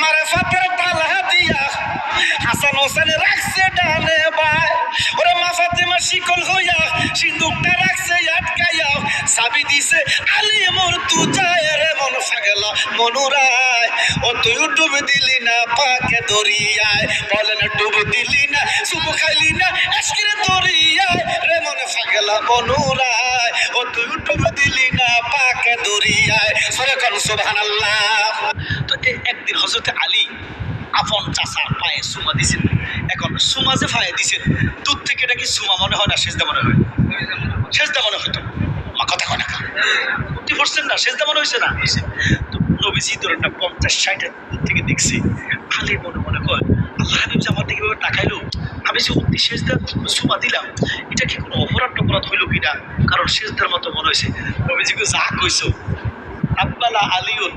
মারেফাতের তালা দিয়া হাসান হোসেন রাখছে ডানে বাই ওরে মা ফাতেমা শিকল হইয়া সিন্দুকটা রাখছে, আটকাইয়া সাবি দিছে, আলী মোর তু যায় রে মন ফাগলা মনুরায় ও তুই ডুব দিলি না পাকে দরিয়ায়, বলেন ডুব দিলি না সুবু খাইলি না এসকিরে দরিয়ায়, রে মন ফাগলা মনুরায় ও তুই ডুব দরিয়ায় সরে কোন, সুবহানাল্লাহ। তো একদিন হযরত আলী আপন চাচার পায়ে সুমা দিছেন। এখন সুমা যে পায়ে দিছেন, দূর থেকে এটা কি সুমা মনে হয় না সেজদা মনে হয়? সেজদা মনে হয়তো মা কথা কয় না সেজদা মনে হয়েছে না? তো নবীজি ধরেন না পঞ্চাশ ষাটের দূর থেকে দেখছি, আলী মনে মনে কয়, আল্লাহ হাবিব যে আমার দিকে তাকাইলো আমি যে অতি সেজদা সুমা দিলাম, এটা কি কোনো অপরাধ টপরাধ হইল কিনা? কারণ সেজদার মতো মনে হয়েছে নবীজিকে যা কইছো আব্বালা আলিউন